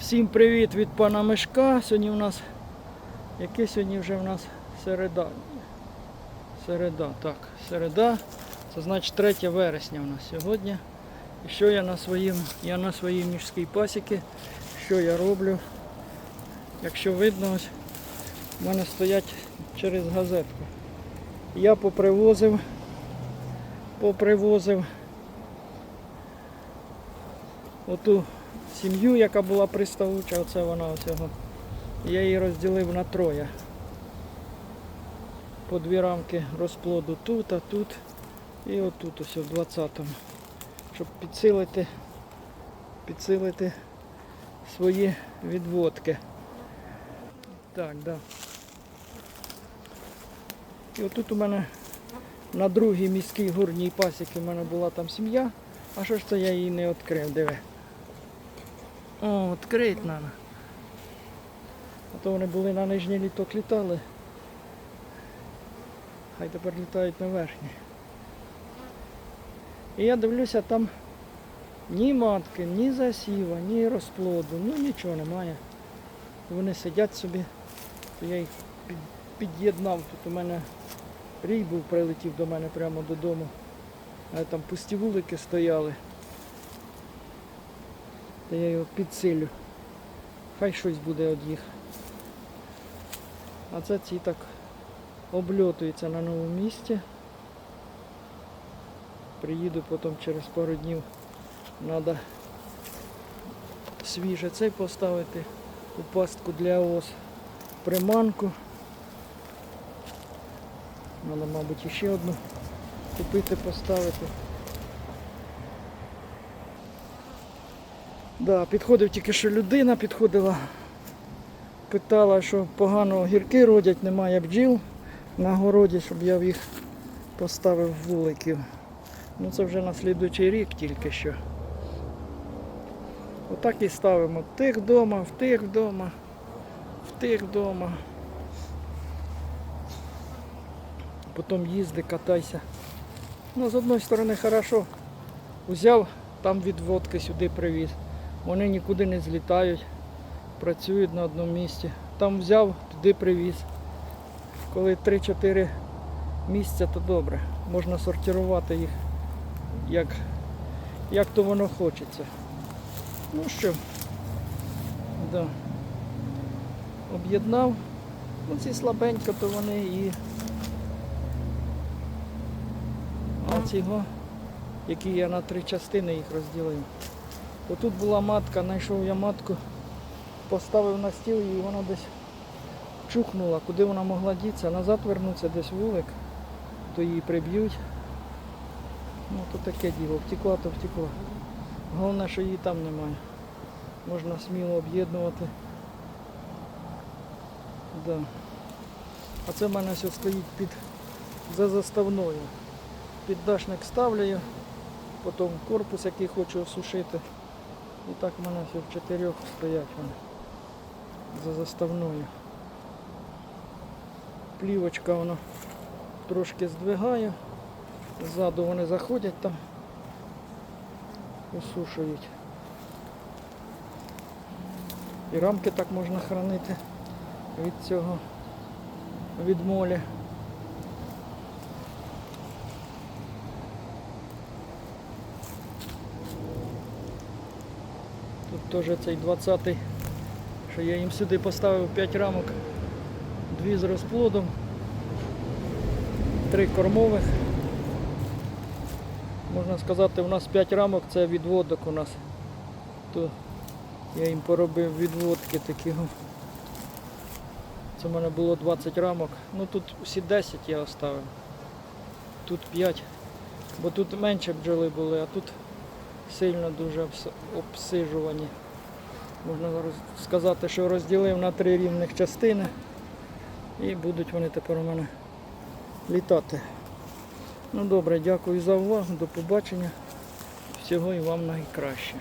Всім привіт від пана Мишка. Сьогодні у нас. Яке сьогодні вже у нас середа? Середа, так, середа. Це значить 3 вересня у нас сьогодні. І що я на своїм, я на своїй міжській пасіки, що я роблю? Якщо видно, ось в мене стоять через газетку. Я попривозив, попривозив оту сім'ю, яка була приставуча, оце вона оцього. Я її розділив на троє. По дві рамки розплоду тут, а тут і отут ось в 20-му. Щоб підсилити, підсилити свої відводки. Так, да. І отут у мене на другій міській горній пасіці в мене була там сім'я. А що ж це я її не відкрив, диви. О, відкрити треба. А то вони були на нижній літок літали. Хай тепер літають на верхній. І я дивлюся, там ні матки, ні засіва, ні розплоду, ну нічого немає. Вони сидять собі, то я їх під'єднав. Тут у мене рій був, прилетів до мене прямо додому. А там пусті вулики стояли. Та я його підсилю. Хай щось буде від їх. А це ці так обльотуються на новому місці. Приїду потім через пару днів. Треба свіже цей поставити у пастку для ос. Приманку. Треба, мабуть, ще одну купити, поставити. Да, підходив тільки що людина, підходила, питала, що погано гірки родять, немає бджіл на городі, щоб я їх поставив вуликів. Ну це вже на слідуючий рік тільки що. Отак і ставимо. В тих вдома, в тих вдома, в тих вдома. Потім їзди, катайся. Ну, з одної сторони хорошо. Взяв, там відводки сюди привіз. Вони нікуди не злітають, працюють на одному місці. Там взяв, туди привіз. Коли 3-4 місця, то добре. Можна сортувати їх, як, як то воно хочеться. Ну що, да. об'єднав. Ну, ці слабенько, то вони і. А цього, які я на три частини їх розділив. Отут була матка, знайшов я матку, поставив на стіл і вона десь чухнула, куди вона могла дітися, назад вернутися десь вулик, то її приб'ють. Ну таке діло, втекла, то втекла. Головне, що її там немає. Можна сміло об'єднувати. Да. А це в мене все стоїть під за заставною. Піддашник ставлю, потім корпус, який хочу осушити. І так в мене в чотирьох стоять вони за заставною. Плівочка вона трошки здвигає. Ззаду вони заходять там, осушують. І рамки так можна хранити від цього, від молі. Тут теж цей 20-й, що я їм сюди поставив 5 рамок, дві з розплодом, три кормових. Можна сказати, у нас 5 рамок це відводок у нас. То я їм поробив відводки такі. Це в мене було 20 рамок. Ну тут всі 10 я оставив. Тут 5. Бо тут менше бджоли були, а тут сильно дуже обсижувані. Можна сказати, що розділив на три рівних частини і будуть вони тепер у мене літати. Ну добре, дякую за увагу, до побачення. Всього і вам найкраще.